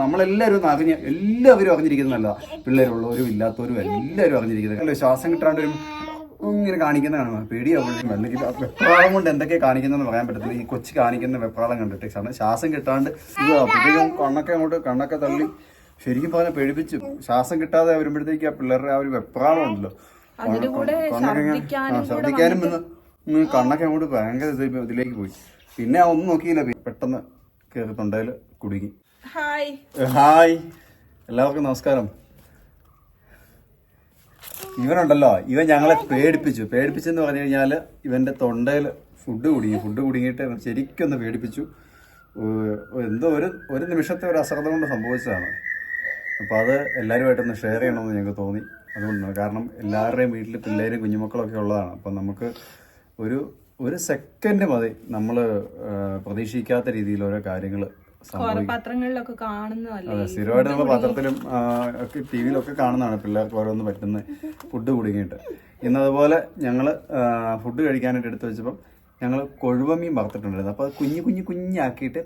നമ്മളെല്ലാവരും ഒന്ന് അറിഞ്ഞ് എല്ലാവരും അറിഞ്ഞിരിക്കുന്നതല്ല. പിള്ളേരുള്ളവരും ഇല്ലാത്തവരും എല്ലാവരും അറിഞ്ഞിരിക്കുന്നത്. അല്ലെ ശ്വാസം കിട്ടാണ്ട് ഒരു ഇങ്ങനെ കാണിക്കുന്നതാണ്. പേടിയാവുള്ളൂ അല്ലെങ്കിൽ വെപ്രാളം കൊണ്ട് എന്തൊക്കെ കാണിക്കുന്നതെന്ന് പറയാൻ പറ്റത്തില്ല. ഈ കൊച്ചു കാണിക്കുന്ന വെപ്രാളം കണ്ടിട്ട് കാരണം ശ്വാസം കിട്ടാണ്ട് ഇത് അപ്പോഴത്തേക്കും കണ്ണൊക്കെ അങ്ങോട്ട് കണ്ണൊക്കെ തള്ളി ശരിക്കും പറഞ്ഞാൽ പേടിപ്പിച്ചു. ശ്വാസം കിട്ടാതെ വരുമ്പോഴത്തേക്ക് ആ പിള്ളേരുടെ ആ ഒരു വെപ്രാളം ഉണ്ടല്ലോ. ശ്രദ്ധിക്കാനും ഛർദ്ദിക്കാനും വന്ന് കണ്ണൊക്കെ അങ്ങോട്ട് ഭയങ്കര ഇത് ഇതിലേക്ക് പോയി. പിന്നെ ഒന്നും നോക്കിയില്ല. പെട്ടെന്ന് കയറി തൊണ്ടയിൽ കുടുങ്ങി. ഹായ്. ഹായ്. എല്ലാവർക്കും നമസ്കാരം. ഇവനുണ്ടല്ലോ ഇവൻ ഞങ്ങളെ പേടിപ്പിച്ചു. പേടിപ്പിച്ചെന്ന് പറഞ്ഞു കഴിഞ്ഞാൽ ഇവന്റെ തൊണ്ടയിൽ ഫുഡ് കുടുങ്ങി. ഫുഡ് കുടുങ്ങിയിട്ട് ഇവൻ ശരിക്കും ഒന്ന് പേടിപ്പിച്ചു എന്തോ ഒരു ഒരു നിമിഷത്തെ ഒരു അശ്രദ്ധ കൊണ്ട് സംഭവിച്ചതാണ്. അപ്പോൾ അത് എല്ലാവരുമായിട്ടൊന്ന് ഷെയർ ചെയ്യണമെന്ന് ഞങ്ങൾക്ക് തോന്നി. അതുകൊണ്ടാണ്. കാരണം എല്ലാവരുടെയും വീട്ടിൽ പിള്ളേരും കുഞ്ഞുമക്കളൊക്കെ ഉള്ളതാണ്. അപ്പം നമുക്ക് ഒരു ഒരു സെക്കൻഡ് മതി നമ്മൾ പ്രതീക്ഷിക്കാത്ത രീതിയിൽ ഓരോ കാര്യങ്ങൾ പത്രങ്ങളിലൊക്കെ കാണുന്നതല്ലേ സ്ഥിരമായിട്ട് നമ്മൾ പത്രത്തിലും ഒക്കെ ടി വിയിലൊക്കെ കാണുന്നതാണ് പിള്ളേർക്ക് ഓരോന്ന് പറ്റുന്ന ഫുഡ് കുടുങ്ങിയിട്ട്. ഇന്ന് അതുപോലെ ഞങ്ങൾ ഫുഡ് കഴിക്കാനായിട്ട് എടുത്തു വെച്ചപ്പം ഞങ്ങൾ കൊഴുവമീൻ വറുത്തിട്ടുണ്ടായിരുന്നു. അപ്പൊ അത് കുഞ്ഞു കുഞ്ഞു കുഞ്ഞാക്കിയിട്ട്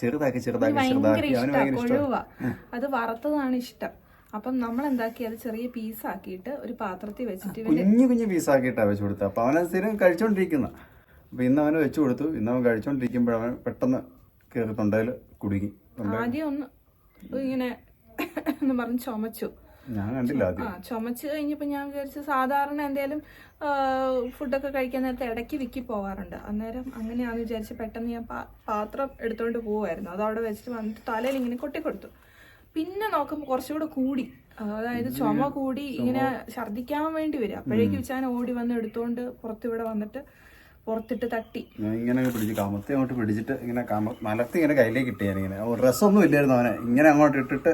ചെറുതാക്കി ചെറുതാക്കി ചെറുതാക്കി. അവന് ഭയങ്കര ഇഷ്ടം. കൊഴുവ. അത് വറുത്തതാണ് ഇഷ്ടം. അപ്പം നമ്മൾ എന്താക്കി അത് ചെറിയ പീസ് ആക്കിയിട്ട് ഒരു പാത്രത്തിൽ വെച്ചിട്ട് കുഞ്ഞു കുഞ്ഞു പീസ് ആക്കിയിട്ടാണ് വെച്ചു കൊടുത്തത്. അപ്പൊ അവനത് സ്ഥിരം കഴിച്ചോണ്ടിരിക്കുന്ന. അപ്പൊ ഇന്ന് അവന് വെച്ചു കൊടുത്തു. ഇന്ന് അവൻ കഴിച്ചോണ്ടിരിക്കുമ്പോഴവൻ പെട്ടെന്ന് കയറി തൊണ്ടയിൽ കുടുങ്ങി ആദ്യം ഒന്ന് ഇങ്ങനെ എന്ന് പറഞ്ഞ് ചുമച്ചു. ഞാൻ കണ്ടില്ല ആ ചുമച്ച് കഴിഞ്ഞപ്പോൾ ഞാൻ വിചാരിച്ചു സാധാരണ എന്തേലും ഫുഡൊക്കെ കഴിക്കാൻ നേരത്തെ ഇടയ്ക്ക് വിക്കി പോവാറുണ്ട്. അന്നേരം അങ്ങനെയാന്ന് വിചാരിച്ച് പെട്ടെന്ന് ഞാൻ പാത്രം എടുത്തോണ്ട് പോവായിരുന്നു. അത് അവിടെ വെച്ചിട്ട് വന്നിട്ട് തലയിൽ ഇങ്ങനെ കൊട്ടിക്കൊടുത്തു പിന്നെ നോക്കുമ്പോൾ കുറച്ചുകൂടെ കൂടി. അതായത് ചുമ കൂടി ഇങ്ങനെ ഛർദ്ദിക്കാൻ വേണ്ടി വരും. അപ്പോഴേക്കും വെച്ചാൽ ഓടി വന്ന് എടുത്തോണ്ട് പുറത്തിവിടെ വന്നിട്ട് പുറത്തിട്ട് തട്ടി. ഞാൻ ഇങ്ങനെ പിടിച്ച് കമത്തി അങ്ങോട്ട് പിടിച്ചിട്ട് ഇങ്ങനെ കമ മലർത്തി ഇങ്ങനെ കയ്യിലേക്ക് ഇട്ട് ഞാനിങ്ങനെ ഡ്രസ്സൊന്നും ഇല്ലായിരുന്നു അവനെ. ഇങ്ങനെ അങ്ങോട്ട് ഇട്ടിട്ട്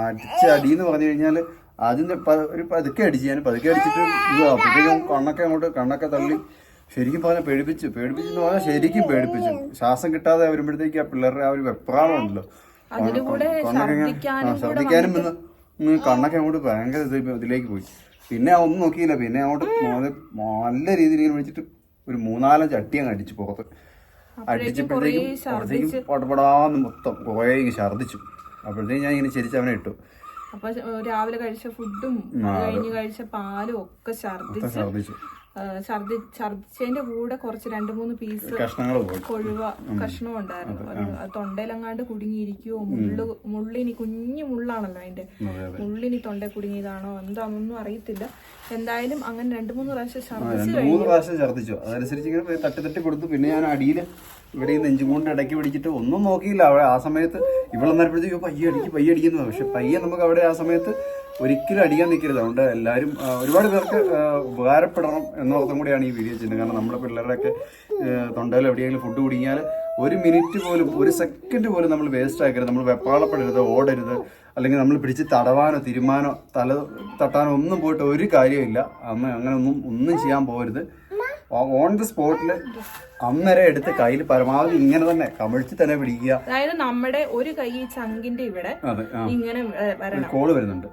അടിച്ച് അടി എന്ന് പറഞ്ഞു കഴിഞ്ഞാൽ ആദ്യം ഒരു പതുക്കെ അടിച്ച് ഞാൻ പതുക്കെ അടിച്ചിട്ട് ഇത് അപ്പോഴത്തേക്കും കണ്ണൊക്കെ അങ്ങോട്ട് കണ്ണൊക്കെ തള്ളി ശരിക്കും പറഞ്ഞാൽ പേടിപ്പിച്ചു. പേടിപ്പിച്ചു എന്ന് പറഞ്ഞാൽ ശരിക്കും പേടിപ്പിച്ചു. ശ്വാസം കിട്ടാതെ വരുമ്പോഴത്തേക്ക് ആ പിള്ളേരുടെ ആ ഒരു വെപ്രാളം ഉണ്ടല്ലോ. ഇങ്ങനെ- ഛർദ്ദിക്കാനും കണ്ണൊക്കെ അങ്ങോട്ട് ഭയങ്കര ഇത് ഇതിലേക്ക് പോയി. പിന്നെ ഒന്നും നോക്കിയില്ല. പിന്നെ അങ്ങോട്ട് നല്ല രീതിയിൽ ഇങ്ങനെ വിളിച്ചിട്ട് ഒരു അട്ടി അങ്ങ് അടിച്ചു പുറത്ത്. അടിച്ചപ്പോഴത്തേക്കും അപ്പോഴത്തേക്കും പടപടാന്ന് മൊത്തം കുറേ ഇങ്ങ് ഛർദ്ദിച്ചു. അപ്പോഴത്തേക്കും ഞാൻ ഇങ്ങനെ ചിരിച്ച് അവനെ ഇട്ടു. അപ്പൊ രാവിലെ കഴിച്ച ഫുഡും കഴിഞ്ഞ് കഴിച്ച പാലും ഒക്കെ ഛർദിച്ചു ഛർദ്ദിച്ചു. ഛർദി ഛർദിച്ചതിന്റെ കൂടെ കുറച്ച് രണ്ട് മൂന്ന് പീസ് കൊഴുവ കഷ്ണവും ഉണ്ടായിരുന്നു. തൊണ്ടയിലെങ്ങാണ്ട് കുടുങ്ങിയിരിക്കുവോ? മുള്ളു മുള്ളിനി കുഞ്ഞു മുള്ളാണല്ലോ അതിന്റെ. അതെ അതെ. മുള്ളിനി തൊണ്ട കുടുങ്ങിയതാണോ? എന്താണെന്നൊന്നും അറിയത്തില്ല. എന്തായാലും അങ്ങനെ രണ്ട് മൂന്ന് പ്രാവശ്യം ഛർദിച്ചു മൂന്ന് പ്രാവശ്യം ഛർദിച്ചു. അതനുസരിച്ച് ഇങ്ങനെ തട്ടി തട്ടി കൊടുത്തു. പിന്നെ ഞാൻ അടിയിൽ ഇവിടെ ഈ നെഞ്ചും കൊണ്ട് ഇടയ്ക്ക് പിടിച്ചിട്ട് ഒന്നും നോക്കിയില്ല. അവിടെ ആ സമയത്ത് ഇവളെന്നപ്പോഴത്തേക്ക് പയ്യെ അടിക്ക് പയ്യെ അടിക്കുന്നു പക്ഷെ പയ്യെ നമുക്ക് അവിടെ ആ സമയത്ത് ഒരിക്കലും അടിക്കാൻ നിൽക്കരുത്. അതുകൊണ്ട് എല്ലാവരും ഒരുപാട് പേർക്ക് ഉപകാരപ്പെടണം എന്നോർത്തും കൂടിയാണ് ഈ വീഡിയോ ചെയ്യുന്നത്. കാരണം നമ്മുടെ പിള്ളേരുടെയൊക്കെ തൊണ്ടയിൽ എവിടെയെങ്കിലും ഫുഡ് കുടുങ്ങിയാൽ ഒരു മിനിറ്റ് പോലും ഒരു സെക്കൻഡ് പോലും നമ്മൾ വേസ്റ്റ് ആക്കരുത്. നമ്മൾ വെപ്പാളപ്പെടരുത് ഓടരുത് അല്ലെങ്കിൽ നമ്മൾ പിടിച്ച് തടവാനോ തിരുമാനോ തല തട്ടാനോ ഒന്നും പോയിട്ട് ഒരു കാര്യമില്ല അന്ന് അങ്ങനെ ഒന്നും ഒന്നും ചെയ്യാൻ പോകരുത്. ഓൺ ദി സ്പോട്ടിൽ അന്നേരം എടുത്ത് കയ്യിൽ പരമാവധി ഇങ്ങനെ തന്നെ കമിഴ്ത്തി തന്നെ പിടിക്കുക. അതായത് നമ്മുടെ ഒരു കൈ ചങ്കിന്റെ ഇവിടെ ഇങ്ങനെ കോൾ വരുന്നുണ്ട്.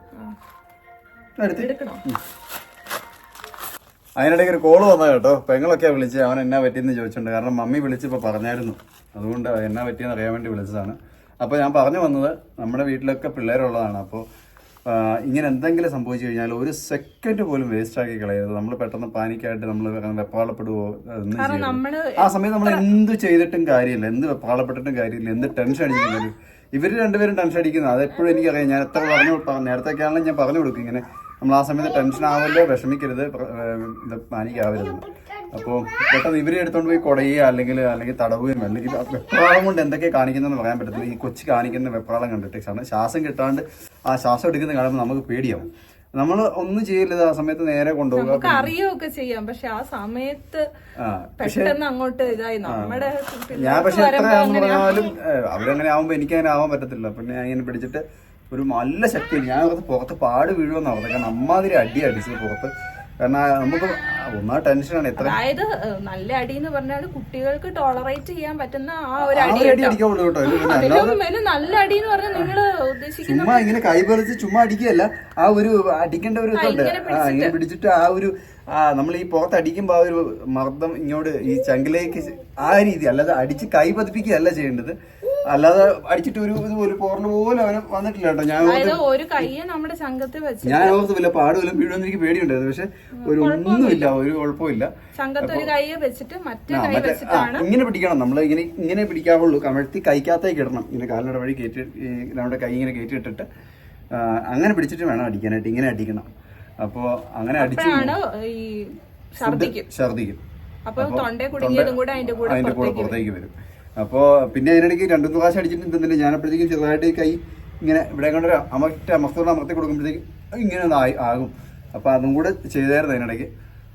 അതിനിടയ്ക്ക് ഒരു കോൾ വന്ന കേട്ടോ. പെങ്ങളൊക്കെ വിളിച്ച്. അവൻ എന്നാ പറ്റിയെന്ന് ചോദിച്ചിട്ടുണ്ട്. കാരണം മമ്മി വിളിച്ചപ്പോൾ പറഞ്ഞായിരുന്നു. അതുകൊണ്ട് എന്നാ പറ്റിയെന്ന് അറിയാൻ വേണ്ടി വിളിച്ചതാണ്. അപ്പോൾ ഞാൻ പറഞ്ഞു വന്നത് നമ്മുടെ വീട്ടിലൊക്കെ പിള്ളേരുള്ളതാണ്. അപ്പോൾ ഇങ്ങനെ എന്തെങ്കിലും സംഭവിച്ചു കഴിഞ്ഞാൽ ഒരു സെക്കൻഡ് പോലും വേസ്റ്റ് ആക്കി കളയരുത്. നമ്മൾ പെട്ടെന്ന് പാനിക്കായിട്ട് നമ്മൾ വെപ്പാളപ്പെടുവോ? ആ സമയത്ത് നമ്മൾ എന്ത് ചെയ്തിട്ടും കാര്യമില്ല. എന്ത് വെപ്പാളപ്പെട്ടിട്ടും കാര്യമില്ല. എന്ത് ടെൻഷൻ അടിച്ചിട്ടും കാര്യമില്ല. ഇവർ രണ്ടുപേരും ടെൻഷൻ അടിക്കുന്നത്. അതെപ്പോഴും എനിക്കറിയാം. ഞാൻ എത്ര പറഞ്ഞു നേരത്തെ ആണെങ്കിലും ഞാൻ പറഞ്ഞു കൊടുക്കും ഇങ്ങനെ. നമ്മൾ ആ സമയത്ത് ടെൻഷൻ ആവല്ലോ വിഷമിക്കരുത് പാനിക്ക് ഇത് പാനിക്കാവരുത് അപ്പോൾ പെട്ടെന്ന് ഇവരെ എടുത്തുകൊണ്ട് പോയി കുടയുക അല്ലെങ്കിൽ അല്ലെങ്കിൽ തടവുകയും അല്ലെങ്കിൽ വെപ്രാളം കൊണ്ട് എന്തൊക്കെ കാണിക്കുന്നതെന്ന് പറയാൻ പറ്റത്തില്ല. ഈ കൊച്ചു കാണിക്കുന്ന വെപ്രാളം കണ്ടിട്ട് കാരണം ശ്വാസം കിട്ടാണ്ട് ആ ശ്വാസം എടുക്കുന്ന കാണുമ്പോൾ നമുക്ക് പേടിയാവും. നമ്മൾ ഒന്നും ചെയ്യില്ല ആ സമയത്ത് നേരെ കൊണ്ടുപോകുക അറിയുകയൊക്കെ ചെയ്യാം. പക്ഷെ ആ സമയത്ത് പെട്ടെന്ന് അങ്ങോട്ട് ഇതായി. നമ്മുടെ ഞാൻ പക്ഷെ എത്ര പറഞ്ഞാലും അവരങ്ങനെ ആവുമ്പോ എനിക്ക് അങ്ങനെ ആവാൻ പറ്റത്തില്ല. പിന്നെ ഞാൻ ഇങ്ങനെ പിടിച്ചിട്ട് ഒരു നല്ല ശക്തി ഞാൻ പുറത്ത് പുറത്ത് പാട് വീഴുമെന്ന് പറഞ്ഞത്. കാരണം അമ്മാതിരി അടി അടിച്ചത് പുറത്ത്. കാരണം നമുക്ക് ഒന്നാ ടെൻഷനാണ് എത്ര അതായത് നല്ല അടി എന്ന് പറഞ്ഞാൽ കുട്ടികൾക്ക് ടോളറേറ്റ് ചെയ്യാൻ പറ്റുന്ന ആ ഒരു അടി അടിക്കാവുള്ളൂ കേട്ടോ അതിലും നല്ല അടി എന്ന് പറഞ്ഞാൽ നിങ്ങൾ ഉദ്ദേശിക്കുന്ന ചുമ്മാ ഇങ്ങനെ കൈ പറിച്ച് ചുമ്മാ അടിക്കുകയല്ല. ആ ഒരു അടിക്കേണ്ട ഒരു ഇതുണ്ട്. ആ ഇങ്ങനെ പിടിച്ചിട്ട്. ആ ഒരു ആ നമ്മൾ ഈ പുറത്ത് അടിക്കുമ്പോൾ ആ ഒരു മർദ്ദം ഇങ്ങോട്ട് ഈ ചങ്കിലേക്ക് ആ രീതി അല്ലാതെ അടിച്ച് കൈ പതിപ്പിക്കുകയല്ല ചെയ്യേണ്ടത്. അല്ലാതെ അടിച്ചിട്ട് ഒരു ഇതുപോലെ പോർണ പോലും അവന് വന്നിട്ടില്ല കേട്ടോ. ഞാൻ അതായത് ഒരു കയ്യെ നമ്മുടെ സംഘത്തിൽ വെച്ച് ഞാൻ ഓർത്ത് വല്ല പാട് വല്ലതും വീഴുമെന്ന് എനിക്ക് പേടിയുണ്ടായിരുന്നു. പക്ഷെ ഒരു ഒന്നുമില്ല ഒരു കുഴപ്പമില്ല. സംഘത്ത് ഒരു വെച്ചിട്ട് മറ്റേ ആ, കൈ മറ്റേ ആ, വെച്ചിട്ടാണ് ഇങ്ങനെ പിടിക്കണം. നമ്മൾ ഇങ്ങനെ ഇങ്ങനെ പിടിക്കാവുള്ളൂ. കമഴ്ത്തി കൈക്കകത്തേക്ക് ഇടണം. ഇങ്ങനെ കാലിനോട് വഴി കയറ്റി ഈ നമ്മുടെ കൈ ഇങ്ങനെ കയറ്റി ഇട്ടിട്ട് ആ, അങ്ങനെ പിടിച്ചിട്ട് വേണം അടിക്കാനായിട്ട്. ഇങ്ങനെ അടിക്കണം. അപ്പോൾ അങ്ങനെ അടിച്ചു അപ്പോഴാണ് ഈ ഛർദിക്കും ഛർദിക്കും അപ്പൊ തൊണ്ടേ കുടുങ്ങിയതും കൂടെ അതിന്റെ കൂടെ അതിന്റെ കൂടെ പുറത്തേക്ക് വരും. അപ്പോൾ പിന്നെ അതിനിടയ്ക്ക് രണ്ടു മൂന്ന് പ്രാവശ്യം അടിച്ചിട്ട് ഞാൻ അപ്പോഴത്തേക്കും ചെറുതായിട്ട് കൈ ഇങ്ങനെ ഇവിടെ കൊണ്ടൊരു അമർത്തി അമർത്തോടെ അമർത്തി കൊടുക്കുമ്പോഴത്തേക്ക് ഇങ്ങനെ ആകും. അപ്പോൾ അതും കൂടെ ചെയ്തായിരുന്നു അതിനിടയ്ക്ക്.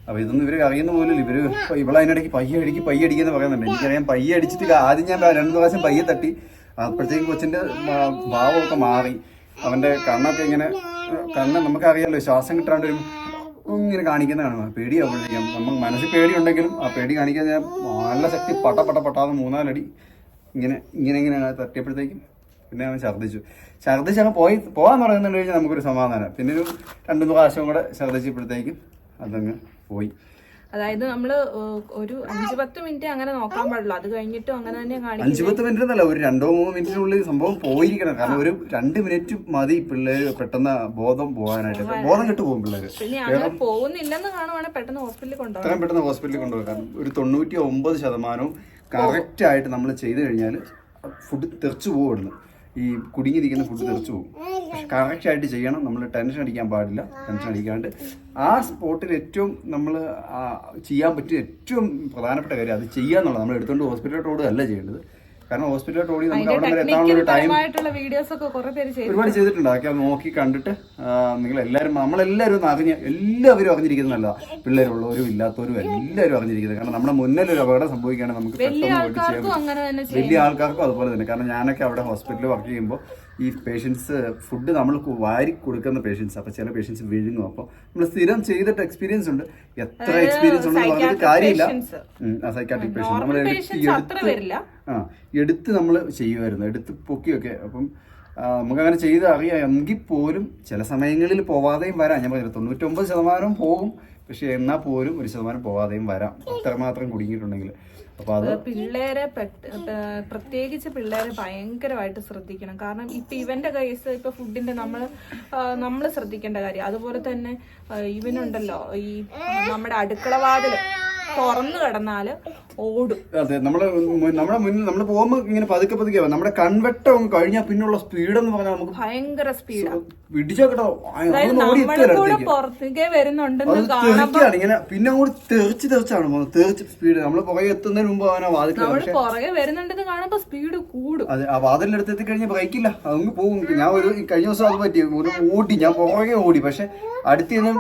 അപ്പോൾ ഇതൊന്നും ഇവർ അറിയുന്ന പോലും ഇവർ ഇവിടെ അതിനിടയ്ക്ക് പയ്യ അടിക്ക് പയ്യ അടിക്കുന്ന പറയുന്നുണ്ട്. എനിക്കറിയാം പയ്യ അടിച്ചിട്ട് ആദ്യം ഞാൻ രണ്ടു പ്രാവശ്യം പയ്യെ തട്ടി. അപ്പോഴത്തേക്കും കൊച്ചിന്റെ ഭാവമൊക്കെ മാറി. അവന്റെ കണ്ണൊക്കെ ഇങ്ങനെ കണ്ണ് നമുക്കറിയാമല്ലോ ശ്വാസം കിട്ടാണ്ട് ഒരു ഇങ്ങനെ കാണിക്കുന്ന കാണുന്നത് പേടിയാവുമ്പോഴേക്കും നമ്മൾ മനസ്സിൽ പേടിയുണ്ടെങ്കിലും ആ പേടി കാണിക്കാൻ ഞാൻ നല്ല ശക്തി പട്ട പട്ട പട്ടാതെ മൂന്നാലടി ഇങ്ങനെ ഇങ്ങനെ ഇങ്ങനെ തട്ടിയപ്പോഴത്തേക്കും പിന്നെ അവൻ ഛർദ്ദിച്ചു. ഛർദ്ദിച്ച് പോയി പോകാൻ തുടങ്ങുന്നുണ്ട് കഴിഞ്ഞാൽ നമുക്കൊരു സമാധാനം. പിന്നെ ഒരു രണ്ടു പ്രാവശ്യം കൂടെ ഛർദ്ദിച്ചപ്പോഴത്തേക്കും അതങ്ങ് പോയി. അതായത് നമ്മൾ ഒരു അഞ്ചു പത്ത് മിനിറ്റ് അങ്ങനെ നോക്കാൻ പാടില്ല അത് കഴിഞ്ഞിട്ടും അങ്ങനെ തന്നെ കാണിക്കും. അഞ്ചു പത്ത് മിനിറ്റ് എന്നല്ല ഒരു രണ്ടോ മൂന്നോ മിനിറ്റിനുള്ളിൽ സംഭവം പോയിരിക്കണം. കാരണം ഒരു രണ്ട് മിനിറ്റ് മതി പിള്ളേര് പെട്ടെന്ന് ബോധം പോകാനായിട്ട്. ബോധം കിട്ടു പോകും പിള്ളേര്. പിന്നെ അങ്ങനെ പോകുന്നില്ലെന്ന് കാണുവാണെങ്കിൽ പെട്ടെന്ന് ഹോസ്പിറ്റലിൽ കൊണ്ടുപോകും പെട്ടെന്ന് ഹോസ്പിറ്റലിൽ കൊണ്ടുപോകാം കാരണം ഒരു തൊണ്ണൂറ്റി ഒമ്പത് ശതമാനവും കറക്റ്റ് ആയിട്ട് നമ്മൾ ചെയ്തു കഴിഞ്ഞാൽ ഫുഡ് തെറിച്ചു പോകും ഇവിടുന്ന്. ഈ കുടുങ്ങിയിരിക്കുന്ന ഫുഡ് തെറിച്ചു പോകും. കറക്റ്റ് ആയിട്ട് ചെയ്യണം. നമ്മൾ ടെൻഷൻ അടിക്കാൻ പാടില്ല. ടെൻഷൻ അടിക്കാണ്ട്. ആ സ്പോട്ടിൽ ഏറ്റവും നമ്മൾ ചെയ്യാൻ പറ്റിയ ഏറ്റവും പ്രധാനപ്പെട്ട കാര്യം അത് ചെയ്യുക എന്നുള്ളത് നമ്മൾ എടുത്തുകൊണ്ട് ഹോസ്പിറ്റലിലോട്ട് ഓടുകയല്ല ചെയ്യേണ്ടത്. കാരണം ഹോസ്പിറ്റലിലോട്ട് ഓടി നമുക്ക് അവിടെ വരെ എത്താനുള്ള ഒരു ടൈം വീഡിയോസ് ഒക്കെ കുറെ പേര് ഒരുപാട് ചെയ്തിട്ടുണ്ട്. അതൊക്കെ നോക്കി കണ്ടിട്ട് നിങ്ങൾ എല്ലാവരും നമ്മളെല്ലാവരും ഒന്ന് അറിഞ്ഞ് എല്ലാവരും അറിഞ്ഞിരിക്കുന്നത് നല്ലതാണ് പിള്ളേരുള്ളവരും ഇല്ലാത്തവരും എല്ലാവരും അറിഞ്ഞിരിക്കുന്നത്. കാരണം നമ്മുടെ മുന്നിൽ ഒരു അപകടം സംഭവിക്കുകയാണെങ്കിൽ നമുക്ക് പെട്ടെന്ന് പോയിട്ട് ചെയ്യാൻ വലിയ ആൾക്കാർക്കും അതുപോലെ തന്നെ. കാരണം ഞാനൊക്കെ അവിടെ ഹോസ്പിറ്റലിൽ വർക്ക് ചെയ്യുമ്പോൾ ഈ പേഷ്യൻസ് ഫുഡ് നമ്മൾ വാരി കൊടുക്കുന്ന പേഷ്യൻസ് അപ്പോൾ ചില പേഷ്യൻസ് വിഴുങ്ങും. അപ്പോൾ നമ്മൾ സ്ഥിരം ചെയ്തിട്ട് എക്സ്പീരിയൻസ് ഉണ്ട്. എത്ര എക്സ്പീരിയൻസ് ഉണ്ടെന്ന് പറഞ്ഞിട്ട് കാര്യമില്ല. സൈക്കാട്രിക് പേഷ്യൻസ് നമ്മൾ എടുത്ത് ആ എടുത്ത് നമ്മൾ ചെയ്യുമായിരുന്നു. എടുത്ത് പൊക്കിയൊക്കെ. അപ്പം നമുക്ക് നമുക്കങ്ങനെ ചെയ്ത് അറിയാം എങ്കിൽ പോലും ചില സമയങ്ങളിൽ പോവാതെയും വരാം. ഞാൻ പറഞ്ഞു തൊണ്ണൂറ്റൊമ്പത് ശതമാനം പോകും. പക്ഷെ എന്നാൽ പോലും ഒരു ശതമാനം പോവാതെയും വരാം. അത്രമാത്രം കുടുങ്ങിയിട്ടുണ്ടെങ്കിൽ. പിള്ളേരെ പ്രത്യേകിച്ച് പിള്ളേരെ ഭയങ്കരമായിട്ട് ശ്രദ്ധിക്കണം. കാരണം ഇപ്പൊ ഇവന്റെ കേസ് ഇപ്പൊ ഫുഡിന്റെ നമ്മൾ നമ്മൾ ശ്രദ്ധിക്കേണ്ട കാര്യം. അതുപോലെ തന്നെ ഇവനുണ്ടല്ലോ ഈ നമ്മുടെ അടുക്കളവാതിൽ തുറന്നു കിടന്നാൽ ഓടും. അതെ നമ്മളെ മു- നമ്മുടെ മുന്നിൽ നമ്മൾ പോകുമ്പോൾ ഇങ്ങനെ പതുക്കെ പതുക്കെ. നമ്മുടെ കൺവെട്ടം കഴിഞ്ഞാൽ പിന്നുള്ള സ്പീഡ് എന്ന് പറഞ്ഞാൽ നമുക്ക് ഭയങ്കര സ്പീഡ്. പിടിച്ചോ നമ്മുടെ പുറത്തേക്ക് വരുന്നുണ്ടെന്ന് ഇങ്ങനെ പിന്നെ അങ്ങോട്ട് തെറിച്ച് തെറിച്ചാണ് പോകുന്നത്. തെറിച്ച് സ്പീഡ് നമ്മൾ പുറകെ എത്തുന്നതിന് മുമ്പ് അവനെ വാതിൽ പുറകെ വരുന്നുണ്ടെന്ന് കാണുമ്പോ സ്പീഡ് കൂടും. അതെ ആ വാതിലിന്റെ അടുത്ത് എത്തിക്കഴിഞ്ഞാൽ ബ്രേക്കില്ല അതങ്ങ് പോകും. ഞാൻ ഒരു കഴിഞ്ഞ ദിവസം അത് പറ്റി. ഒരു ഓടി ഞാൻ പുറകെ ഓടി. പക്ഷെ അടുത്ത് നിന്നും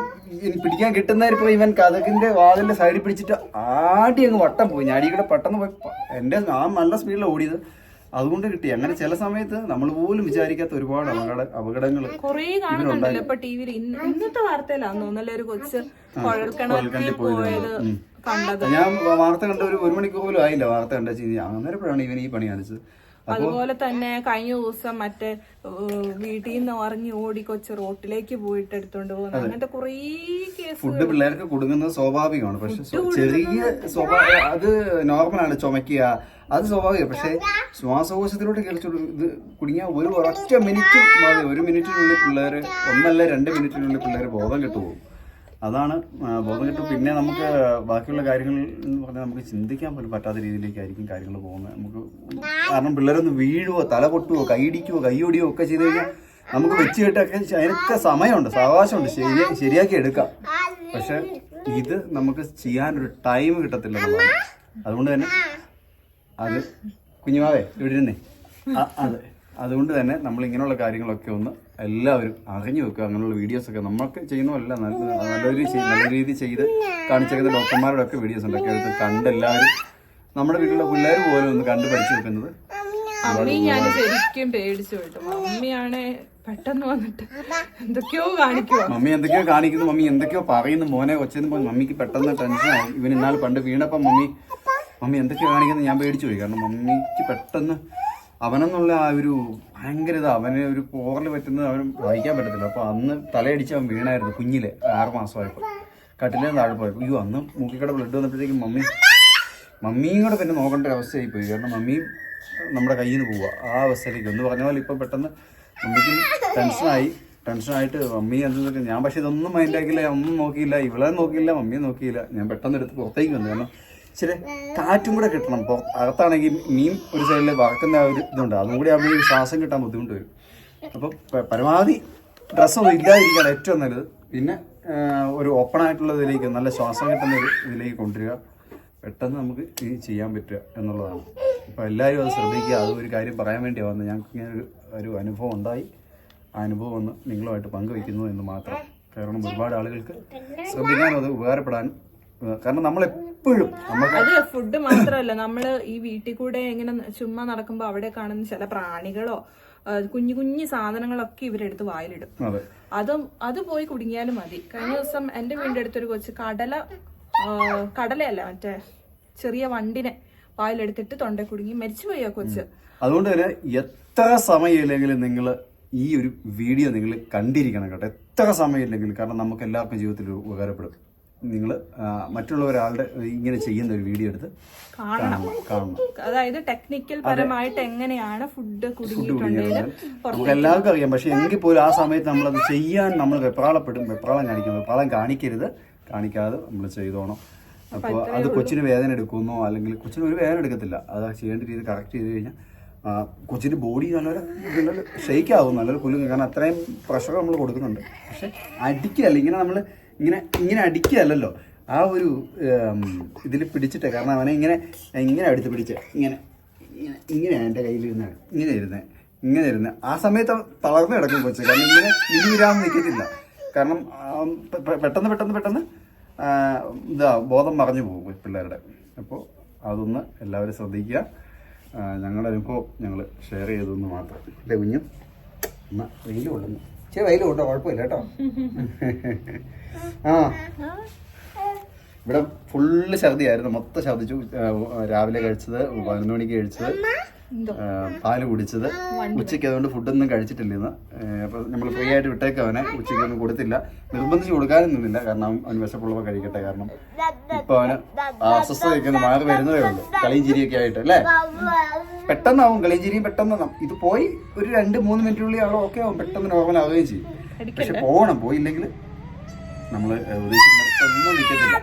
പിടിക്കാൻ കിട്ടുന്നവരിപ്പോ ഇവൻ കഥകിന്റെ വാതിലിന്റെ സൈഡിൽ പിടിച്ചിട്ട് ആടി അങ്ങ് വട്ടം പോയി. ഞാൻ പെട്ടെന്ന് പോയി എന്റെ ആ നല്ല സ്പീഡിൽ ഓടിയത്. അതുകൊണ്ട് കിട്ടി. അങ്ങനെ ചില സമയത്ത് നമ്മൾ പോലും വിചാരിക്കാത്ത ഒരുപാട് അപകട അപകടങ്ങൾ കൊറേ കാണുന്നുണ്ടല്ലോ ഇപ്പൊ ടിവിയിൽ ഇന്നത്തെ വാർത്തയിലാന്ന് തോന്നല്ലേ ഒരു കൊച്ച് കുഴൽക്കിണറ്റിൽ പോയത് ഞാൻ വാർത്ത കണ്ട ഒരു ഒരു മണിക്കൂർ പോലും ആയില്ല വാർത്ത കണ്ട അന്നേരപ്പോഴാണ് ഇവൻ ഈ പണി കാണിച്ചത്. അതുപോലെ തന്നെ കഴിഞ്ഞ ദിവസം മറ്റേ വീട്ടിൽ നിന്ന് ഇറങ്ങി ഓടി കൊച്ച് റോട്ടിലേക്ക് പോയിട്ട് എടുത്തോണ്ട് പോകുന്നത്. അങ്ങനത്തെ കുറേ ഫുഡ് പിള്ളേർക്ക് കൊടുക്കുന്നത് സ്വാഭാവികമാണ്. പക്ഷെ ചെറിയ സ്വഭാവ അത് നോർമലാണ് ചുമക്കുക അത് സ്വാഭാവികം. പക്ഷെ ശ്വാസകോശത്തിലോട്ട് കളിച്ചു ഇത് കുടുങ്ങിയ ഒരു ഒറ്റ മിനിറ്റ് മതി. ഒരു മിനിറ്റിനുള്ളിൽ പിള്ളേർ ഒന്നല്ല രണ്ട് മിനിറ്റിനുള്ളിൽ പിള്ളേർ ബോധം കെട്ടുപോകും. അതാണ് ബോധം പിന്നെ നമുക്ക് ബാക്കിയുള്ള കാര്യങ്ങൾ എന്ന് പറഞ്ഞാൽ നമുക്ക് ചിന്തിക്കാൻ പോലും പറ്റാത്ത രീതിയിലേക്കായിരിക്കും കാര്യങ്ങൾ പോകുന്നത്. നമുക്ക് കാരണം പിള്ളേരൊന്ന് വീഴുവോ തല പൊട്ടുവോ കൈയിടിക്കുവോ കൈയൊടിയോ ഒക്കെ ചെയ്ത് കഴിഞ്ഞാൽ നമുക്ക് വെച്ച് കെട്ടൊക്കെ അതിനൊക്കെ സമയമുണ്ട് സാവകാശമുണ്ട്. ശരി ശരിയാക്കി എടുക്കാം. പക്ഷെ ഇത് നമുക്ക് ചെയ്യാനൊരു ടൈം കിട്ടത്തില്ല അതുകൊണ്ട് തന്നെ അത് കുഞ്ഞുമാവേ ഇവിടെ ഇരുന്നേ. അതെ അതുകൊണ്ട് തന്നെ നമ്മൾ ഇങ്ങനെയുള്ള കാര്യങ്ങളൊക്കെ ഒന്ന് എല്ലാവരും അറിഞ്ഞു വെക്കുക അങ്ങനെയുള്ള വീഡിയോസ് ഒക്കെ നമ്മൾക്ക് ചെയ്യുന്നതല്ല. നല്ല നല്ലൊരു നല്ല രീതിയിൽ ചെയ്ത് കാണിച്ചേക്കുന്ന ഡോക്ടർമാരുടെ ഒക്കെ വീഡിയോസ് ഉണ്ട്. ഒക്കെ എടുത്ത് കണ്ട് എല്ലാവരും നമ്മുടെ വീട്ടിലുള്ള പിള്ളേർ പോലും ഒന്ന് കണ്ട് പഠിച്ചു വെക്കുന്നത് മമ്മി ഞാൻ ശരിക്കും പേടിച്ചു വിട്ടു മമ്മിയാണ് പെട്ടെന്ന് വന്നിട്ട് എന്തൊക്കെയോ കാണിക്കുവോ. മമ്മി എന്തൊക്കെയോ കാണിക്കുന്നു. മമ്മി എന്തൊക്കെയോ പറയുന്നു. മോനെ കൊച്ചെന്ന് പോയി മമ്മിക്ക് പെട്ടെന്ന് ടെൻഷൻ ആവും. ഇവൻ ഇന്നാൾ പണ്ട് വീണപ്പം മമ്മി മമ്മി എന്തൊക്കെയോ കാണിക്കുന്നു. ഞാൻ പേടിച്ചു പോയി. കാരണം മമ്മിക്ക് പെട്ടെന്ന് അവനെന്നുള്ള ആ ഒരു ഭയങ്കര ഇത്. അവന് ഒരു പോറൽ പറ്റുന്നത് അവന് വായിക്കാൻ പറ്റത്തില്ല. അപ്പൊ അന്ന് തലയടിച്ച് അവൻ വീണായിരുന്നു കുഞ്ഞിൽ ആറ് മാസമായപ്പോൾ. കട്ടിലേ താഴെ പോയി അയ്യോ അന്ന് മൂക്കിക്കട ബ്ലഡ് വന്നപ്പോഴത്തേക്കും മമ്മി മമ്മിയും കൂടെ പിന്നെ നോക്കേണ്ട അവസ്ഥയായി പോയി. കാരണം മമ്മിയും നമ്മുടെ കയ്യിൽ നിന്ന് പോവുക. ആ അവസ്ഥയിലേക്ക് എന്ന് പറഞ്ഞ പോലെ ഇപ്പം പെട്ടെന്ന് മമ്മിക്കും ടെൻഷനായി. ടെൻഷനായിട്ട് മമ്മി എന്തൊക്കെ ഞാൻ പക്ഷേ ഇതൊന്നും മൈൻഡാക്കില്ല ഒന്നും നോക്കിയില്ല ഇവളെ നോക്കിയില്ല മമ്മിയെ നോക്കിയില്ല. ഞാൻ പെട്ടെന്ന് എടുത്ത് പുറത്തേക്ക് വന്നു. കാരണം ഇച്ചിരി കാറ്റും കൂടെ കിട്ടണം. അകത്താണെങ്കിൽ മീൻ ഒരു സൈഡിൽ വറക്കുന്ന ആ ഒരു ഇതുണ്ട്. അതും കൂടി ആകുമ്പോൾ ശ്വാസം കിട്ടാൻ ബുദ്ധിമുട്ട് വരും. അപ്പോൾ പരമാവധി ഡ്രസ്സൊന്നും ഇല്ലാതിരിക്കുകയാണ് ഏറ്റവും നല്ലത്. പിന്നെ ഒരു ഓപ്പൺ ആയിട്ടുള്ള ഇതിലേക്ക് നല്ല ശ്വാസം കിട്ടുന്ന ഒരു ഇതിലേക്ക് കൊണ്ടുവരിക. പെട്ടെന്ന് നമുക്ക് ഇത് ചെയ്യാൻ പറ്റുക എന്നുള്ളതാണ്. അപ്പോൾ എല്ലാവരും അത് ശ്രദ്ധിക്കുക. അത് ഒരു കാര്യം പറയാൻ വേണ്ടി വന്നത്. ഞങ്ങൾക്ക് ഇങ്ങനെ ഒരു ഒരു അനുഭവം ഉണ്ടായി. ആ അനുഭവം ഒന്ന് നിങ്ങളുമായിട്ട് പങ്കുവയ്ക്കുന്നു എന്ന് മാത്രം. കാരണം ഒരുപാട് ആളുകൾക്ക് ശ്രദ്ധിക്കാനും അത് ഉപകാരപ്പെടാനും കാരണം നമ്മളെപ്പോഴും നമുക്ക് അത് ഫുഡ് മാത്രമല്ല നമ്മൾ ഈ വീട്ടിൽ കൂടെ ഇങ്ങനെ ചുമ്മാ നടക്കുമ്പോ അവിടെ കാണുന്ന ചില പ്രാണികളോ കുഞ്ഞു കുഞ്ഞു സാധനങ്ങളൊക്കെ ഇവരെടുത്ത് വായിലിടും. അതെ. അതും അത് പോയി കുടുങ്ങിയാലും മതി. കഴിഞ്ഞ ദിവസം എന്റെ വീടിന്റെ അടുത്തൊരു കൊച്ച് കടല കടലയല്ല മറ്റേ ചെറിയ വണ്ടിനെ വായിലെടുത്തിട്ട് തൊണ്ട കുടുങ്ങി മരിച്ചുപോയി ആ കൊച്ച്. അതുകൊണ്ട് തന്നെ എത്ര സമയമില്ലെങ്കിലും നിങ്ങൾ ഈ ഒരു വീഡിയോ നിങ്ങൾ കണ്ടിരിക്കണം കേട്ടോ. എത്ര സമയമില്ലെങ്കിലും കാരണം നമുക്ക് എല്ലാവർക്കും ജീവിതത്തിൽ ഉപകാരപ്പെടും. നിങ്ങൾ മറ്റുള്ളവരാളുടെ ഇങ്ങനെ ചെയ്യുന്ന ഒരു വീഡിയോ എടുത്ത് കാണണം. കാണണം അതായത് ടെക്നിക്കൽ പരമായിട്ട് എങ്ങനെയാണ് ഫുഡ് നമുക്ക് എല്ലാവർക്കും അറിയാം. പക്ഷെ എങ്കിൽ പോലും ആ സമയത്ത് നമ്മൾ അത് ചെയ്യാൻ നമ്മൾ വെപ്രാളപ്പെടും. വെപ്രാളം കാണിക്കും. വെപ്രാളം കാണിക്കരുത്. കാണിക്കാതെ നമ്മൾ ചെയ്തോണം. അപ്പോൾ അത് കൊച്ചിന് വേദന എടുക്കുന്നോ അല്ലെങ്കിൽ കൊച്ചിന് ഒരു വേദന എടുക്കത്തില്ല. അത് ചെയ്യേണ്ട രീതി കറക്റ്റ് ചെയ്ത് കഴിഞ്ഞാൽ ആ, കൊച്ചിന്റെ ബോഡി നല്ലൊരു നല്ലൊരു ഷെയ്ക്ക് ആവും. നല്ലൊരു കുലുങ്ങും. കാരണം അത്രയും പ്രഷർ നമ്മൾ കൊടുക്കുന്നുണ്ട്. പക്ഷെ അടിക്കുകയല്ല ഇങ്ങനെ നമ്മൾ ഇങ്ങനെ ഇങ്ങനെ അടിക്കുകയല്ലല്ലോ. ആ ഒരു ഇതിൽ പിടിച്ചിട്ട് കാരണം അവനെ ഇങ്ങനെ ഇങ്ങനെ അടുത്ത് പിടിച്ച് ഇങ്ങനെ ഇങ്ങനെ ഇങ്ങനെയാണ് എന്റെ കയ്യിലിരുന്ന് ഇങ്ങനെ ഇരുന്ന് ഇങ്ങനെ ഇരുന്ന്. ആ സമയത്ത് തളർന്നു കിടക്കും കൊച്ചു കാരണം ഇങ്ങനെ ഇനിയിരാൻ നിൽക്കത്തില്ല. കാരണം പെട്ടെന്ന് പെട്ടെന്ന് പെട്ടെന്ന് ഇതാ ബോധം മറഞ്ഞു പോകും പിള്ളേരുടെ. അപ്പോൾ അതൊന്ന് എല്ലാവരും ശ്രദ്ധിക്കുക. ഞങ്ങളുടെ അനുഭവം ഞങ്ങൾ ഷെയർ ചെയ്തെന്ന് മാത്രം. അല്ലേ കുഞ്ഞും? എന്നാൽ വെയിൽ കൊള്ളുന്നു. ചേ വെയിൽ കൊണ്ടോ കുഴപ്പമില്ല കേട്ടോ. ആ. ഇവിടെ ഫുള്ള് ഛർദിയായിരുന്നു. മൊത്തം ഛർദിച്ചു. രാവിലെ കഴിച്ചത് പതിനൊന്ന് മണിക്ക് കഴിച്ചത്. പാൽ കുടിച്ചത്. ഉച്ചയ്ക്ക് അതുകൊണ്ട് ഫുഡൊന്നും കഴിച്ചിട്ടില്ല ഇന്ന്. അപ്പോൾ നമ്മൾ ഫ്രീ ആയിട്ട് വിട്ടേക്ക് അവനെ ഉച്ചയ്ക്ക് ഒന്നും കൊടുത്തില്ല. നിർബന്ധിച്ച് കൊടുക്കാനും നിന്നില്ല കാരണം അവൻ അവന് വിശപ്പുള്ളപ്പോൾ കഴിക്കട്ടെ. കാരണം ഇപ്പൊ അവന് അസ്വസ്ഥതയൊക്കെ ഒന്ന് മാറി വരുന്നതേ ഉള്ളൂ. കളിയും ചിരിയൊക്കെ ആയിട്ട് അല്ലേ? പെട്ടെന്നാവും കളിയും ചിരിയും പെട്ടെന്ന്. ഇത് പോയി ഒരു രണ്ട് മൂന്ന് മിനിറ്റ് മിനിറ്റിനുള്ളിൽ ആളോ ഓക്കെ ആവും. പെട്ടെന്ന് നോർമൽ ആവുകയും ചെയ്യും. പക്ഷെ പോകണം പോയില്ലെങ്കിൽ നമ്മൾ ഒന്നും നിൽക്കത്തില്ല.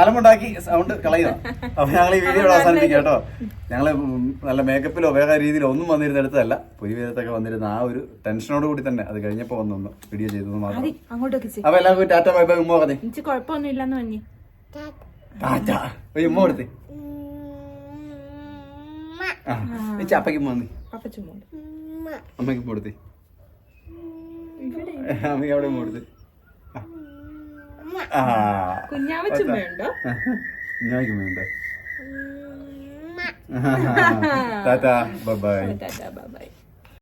അലമുണ്ടാക്കി സൗണ്ട് കളയുക. അപ്പൊ ഞങ്ങൾ ഈ വീഡിയോ അവസാനിപ്പിക്കാം കേട്ടോ. ഞങ്ങൾ നല്ല മേക്കപ്പിലോ വേറെ രീതിയിലോ ഒന്നും വന്നിരുന്നെടുത്തതല്ല വിധത്തൊക്കെ വന്നിരുന്ന ആ ഒരു ടെൻഷനോട് കൂടി തന്നെ അത് കഴിഞ്ഞപ്പോ വന്നൊന്ന് വീഡിയോ ചെയ്തത് മാത്രം. അപ്പൊ എല്ലാവർക്കും ടാറ്റ ബൈ ബൈ ഉമ്മ പറഞ്ഞേ. ടാറ്റ. ഒരു ഉമ്മ കൊടുത്തേ. അപ്പയ്ക്ക് ഉമ്മ വന്നേ അമ്മയ്ക്ക് കൊടുത്തേ. അമ്മയ്ക്ക് അവിടെ കൊടുത്തേ. കുഞ്ഞാവച്ചുമ്മയുണ്ടോ വേണ്ടേ? Tata bye bye. Tata, bye.